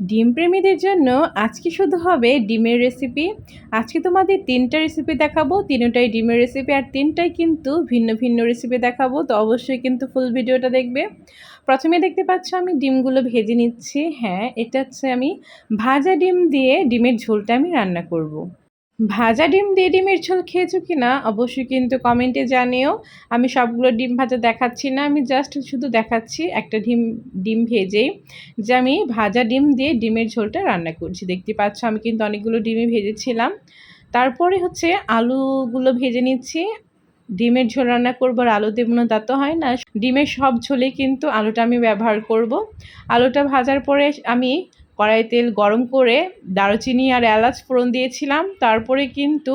ডিম প্রেমীদের জন্য আজকে শুধু হবে ডিমের রেসিপি আজকে তোমাদের তিনটা রেসিপি দেখাবো, তিনটাই ডিমের রেসিপি আর তিনটাই কিন্তু ভিন্ন ভিন্ন রেসিপি দেখাবো, তো অবশ্যই কিন্তু ফুল ভিডিওটা দেখবে। প্রথমে দেখতে পাচ্ছ আমি ডিমগুলো ভেজে নিচ্ছি। হ্যাঁ এটা হচ্ছে আমি ভাজা ডিম দিয়ে ডিমের ঝোলটা আমি রান্না করব। ভাজা ডিম দিয়ে ডিমের ঝোল খেয়েছো কি না? অবশ্যই কিন্তু কমেন্টে জানিও। আমি সবগুলো ডিম ভাজা দেখাচ্ছি না, আমি জাস্ট শুধু দেখাচ্ছি একটা ডিম ডিম ভেজেই যে আমি ভাজা ডিম দিয়ে ডিমের ঝোলটা রান্না করছি। দেখতে পাচ্ছ আমি কিন্তু অনেকগুলো ডিমই ভেজেছিলাম। তারপরে হচ্ছে আলুগুলো ভেজে নিচ্ছি। ডিমের ঝোল রান্না করব আর আলু না তা তো হয় না। ডিমের সব ঝোলে কিন্তু আলুটা আমি ব্যবহার করব। আলুটা ভাজার পরে আমি কড়াই তেল গরম করে দারুচিনি আর এলাচ ফোড়ন দিয়েছিলাম। তারপরে কিন্তু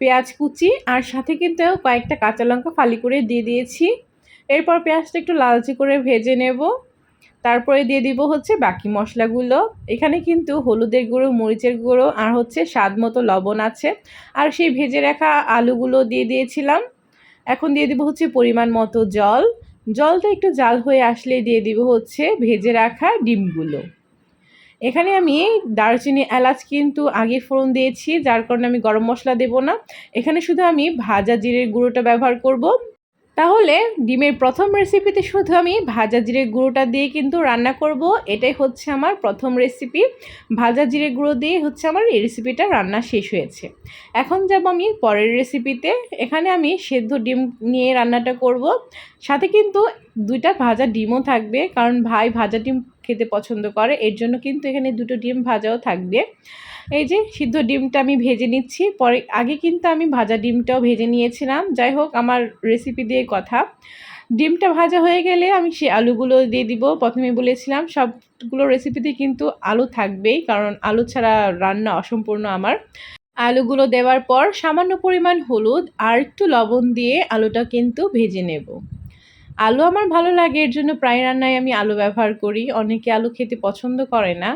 পেঁয়াজ কুচি আর সাথে কিন্তু কয়েকটা কাঁচা লঙ্কা ফালি করে দিয়ে দিয়েছি। এরপর পেঁয়াজটা একটু লালচে করে ভেজে নেব। তারপরে দিয়ে দিব হচ্ছে বাকি মশলাগুলো। এখানে কিন্তু হলুদের গুঁড়ো, মরিচের গুঁড়ো আর হচ্ছে স্বাদ মতো লবণ আছে। আর সেই ভেজে রাখা আলুগুলো দিয়ে দিয়েছিলাম। এখন দিয়ে দিব হচ্ছে পরিমাণ মতো জল। জলটা একটু জাল হয়ে আসলে দিয়ে দিব হচ্ছে ভেজে রাখা ডিমগুলো। এখানে আমি দারচিনি, এলাচ কিন্তু আগে ফোড়ন দিয়েছি, যার কারণে আমি গরম মশলা দেব না। এখানে শুধু আমি ভাজা জিরের গুঁড়োটা ব্যবহার করব। তাহলে ডিমের প্রথম রেসিপিতে শুধু আমি ভাজা জিরে গুঁড়োটা দিয়ে কিন্তু রান্না করব। এটাই হচ্ছে আমার প্রথম রেসিপি ভাজা জিরে গুঁড়ো দিয়ে হচ্ছে আমার এই রেসিপিটা রান্না শেষ হয়েছে। এখন যাব আমি পরের রেসিপিতে এখানে আমি সেদ্ধ ডিম নিয়ে রান্নাটা করব। সাথে কিন্তু দুইটা ভাজা ডিমও থাকবে, কারণ ভাই ভাজা ডিম খেতে পছন্দ করে, এর জন্য কিন্তু এখানে দুটো ডিম ভাজাও থাকবে। এই যে সিদ্ধ ডিমটা আমি ভেজে নিচ্ছি, পরে আগে কিন্তু আমি ভাজা ডিমটাও ভেজে নিয়েছিলাম। যাই হোক, আমার রেসিপি দিয়ে কথা। ডিমটা ভাজা হয়ে গেলে আমি সে আলুগুলো দিয়ে দিব। প্রথমে বলেছিলাম সবগুলো রেসিপিতে কিন্তু আলু থাকবেই, কারণ আলু ছাড়া রান্না অসম্পূর্ণ আমার। আলুগুলো দেওয়ার পর সামান্য পরিমাণ হলুদ আর একটু লবণ দিয়ে আলুটা কিন্তু ভেজে নেব। আলু আমার ভালো লাগে, এর জন্য প্রায় রান্নায় আমি আলু ব্যবহার করি। অনেকে আলু খেতে পছন্দ করে না।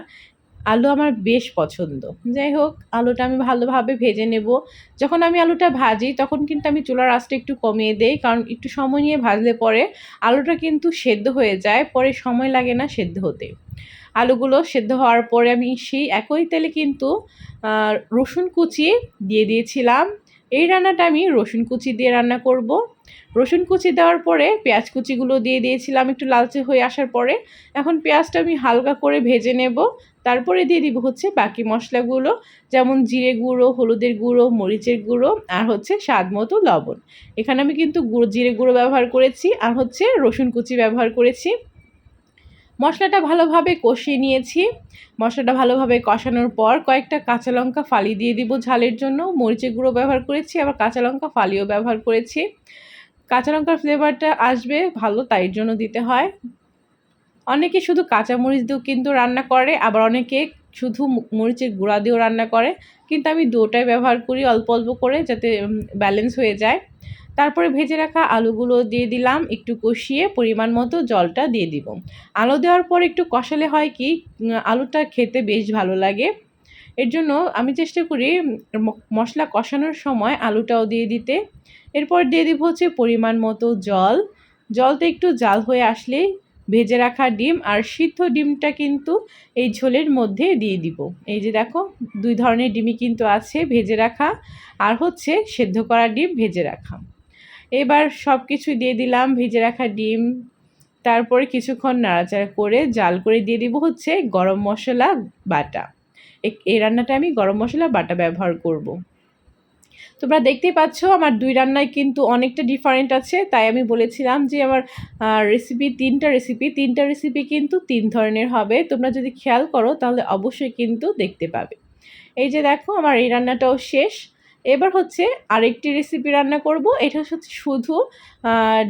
আলু আমার বেশ পছন্দ। যাই হোক, আলুটা আমি ভালোভাবে ভেজে নেব। যখন আমি আলুটা ভাজি, তখন কিন্তু আমি চুলার আঁচটা একটু কমিয়ে দেই, কারণ একটু সময় নিয়ে ভাজলে পরে আলুটা কিন্তু সেদ্ধ হয়ে যায়, পরে সময় লাগে না সেদ্ধ হতে। আলুগুলো সেদ্ধ হওয়ার পরে আমি সেই একই তেলে কিন্তু রসুন কুচি দিয়ে দিয়েছিলাম। এই রান্নাটা আমি রসুন কুচি দিয়ে রান্না করব। রসুন কুচি দেওয়ার পরে পেঁয়াজ কুচিগুলো দিয়ে দিয়েছিলাম একটু লালচে হয়ে আসার পরে। এখন পেঁয়াজটা আমি হালকা করে ভেজে নেব। তারপরে দিয়ে দিব হচ্ছে বাকি মশলাগুলো, যেমন জিরে গুঁড়ো, হলুদের গুঁড়ো, মরিচের গুঁড়ো আর হচ্ছে স্বাদ মতো লবণ। এখানে আমি কিন্তু গুঁড়ো জিরে গুঁড়ো ব্যবহার করেছি আর হচ্ছে রসুন কুচি ব্যবহার করেছি। মশলাটা ভালোভাবে কষিয়ে নিয়েছি। মশলাটা ভালোভাবে কষানোর পর কয়েকটা কাঁচা লঙ্কা ফালি দিয়ে দিব ঝালের জন্য। মরিচের গুঁড়ো ব্যবহার করেছি, আবার কাঁচা লঙ্কা ফালিও ব্যবহার করেছি। কাঁচা লঙ্কার ফ্লেভারটা আসবে, ভালো তাই জন্য দিতে হয়। অনেকে শুধু কাঁচা মরিচ দিয়েও কিন্তু রান্না করে, আবার অনেকে শুধু মরিচের গুঁড়া দিয়েও রান্না করে। কিন্তু আমি দুটাই ব্যবহার করি অল্প অল্প করে যাতে ব্যালেন্স হয়ে যায়। তারপরে ভেজে রাখা আলুগুলো দিয়ে দিলাম, একটু কষিয়ে পরিমাণ মতো জলটা দিয়ে দিব। আলু দেওয়ার পর একটু কষালে হয় কি আলুটা খেতে বেশ ভালো লাগে। এর জন্য আমি চেষ্টা করি মশলা কষানোর সময় আলুটাও দিয়ে দিতে। এরপর দিয়ে দিব হচ্ছে পরিমাণ মতো জল। জলটা একটু জাল হয়ে আসলেই ভেজে রাখা ডিম আর সিদ্ধ ডিমটা কিন্তু এই ঝোলের মধ্যে দিয়ে দিব। এই যে দেখো, দুই ধরনের ডিমই কিন্তু আছে ভেজে রাখা আর হচ্ছে সেদ্ধ করা ডিম ভেজে রাখা। এবার সব কিছু দিয়ে দিলাম ভেজে রাখা ডিম। তারপরে কিছুক্ষণ নাড়াচাড়া করে জাল করে দিয়ে দিব হচ্ছে গরম মশলা বাটা। এই রান্নাটা আমি গরম মশলা বাটা ব্যবহার করব। তোমরা দেখতেই পাচ্ছ আমার দুই রান্নায় কিন্তু অনেকটা ডিফারেন্ট আছে। তাই আমি বলেছিলাম যে আমার রেসিপি তিনটা রেসিপি তিনটা রেসিপি কিন্তু তিন ধরনের হবে। তোমরা যদি খেয়াল করো তাহলে অবশ্যই কিন্তু দেখতে পাবে। এই যে দেখো আমার এই রান্নাটাও শেষ। এবার হচ্ছে আরেকটি রেসিপি রান্না করব। এটা হচ্ছে শুধু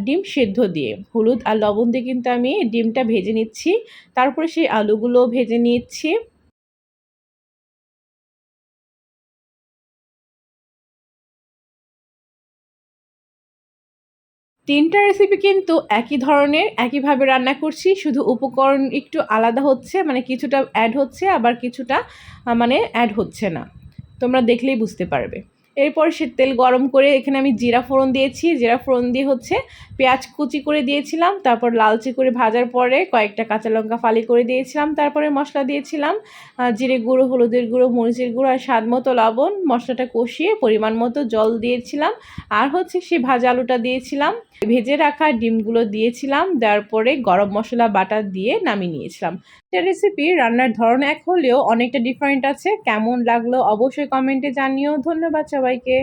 ডিম সেদ্ধ দিয়ে। হলুদ আর লবণ দিয়ে কিন্তু আমি ডিমটা ভেজে নিচ্ছি। তারপরে সেই আলুগুলো ভেজে নিচ্ছি। তিনটা রেসিপি কিন্তু একই ধরনের, একইভাবে রান্না করছি। শুধু উপকরণ একটু আলাদা হচ্ছে মানে কিছুটা অ্যাড হচ্ছে, আবার কিছুটা মানে অ্যাড হচ্ছে না। তোমরা দেখলেই বুঝতে পারবে। এরপর সে তেল গরম করে এখানে আমি জিরা ফোড়ন দিয়েছি। জিরা ফোড়ন দিয়ে হচ্ছে পেঁয়াজ কুচি করে দিয়েছিলাম, তারপর লালচি করে ভাজার পরে কয়েকটা কাঁচা লঙ্কা ফালি করে দিয়েছিলাম, তারপরে মশলা দিয়েছিলাম জিরে গুঁড়ো, হলুদের গুঁড়ো, মরিচের গুঁড়ো আর স্বাদ মতো লবণ। মশলাটা কষিয়ে পরিমাণ মতো জল দিয়েছিলাম আর হচ্ছে সে ভাজা আলুটা দিয়েছিলাম। ভেজে রাখা ডিমগুলো দিয়েছিলাম, দেওয়ার পরে গরম মশলা বাটা দিয়ে নামিয়ে নিয়েছিলাম। এটা রেসিপি রান্নার ধরন এক হলেও অনেকটা ডিফারেন্ট আছে। কেমন লাগল অবশ্যই কমেন্টে জানিও। ধন্যবাদ সবাইকে।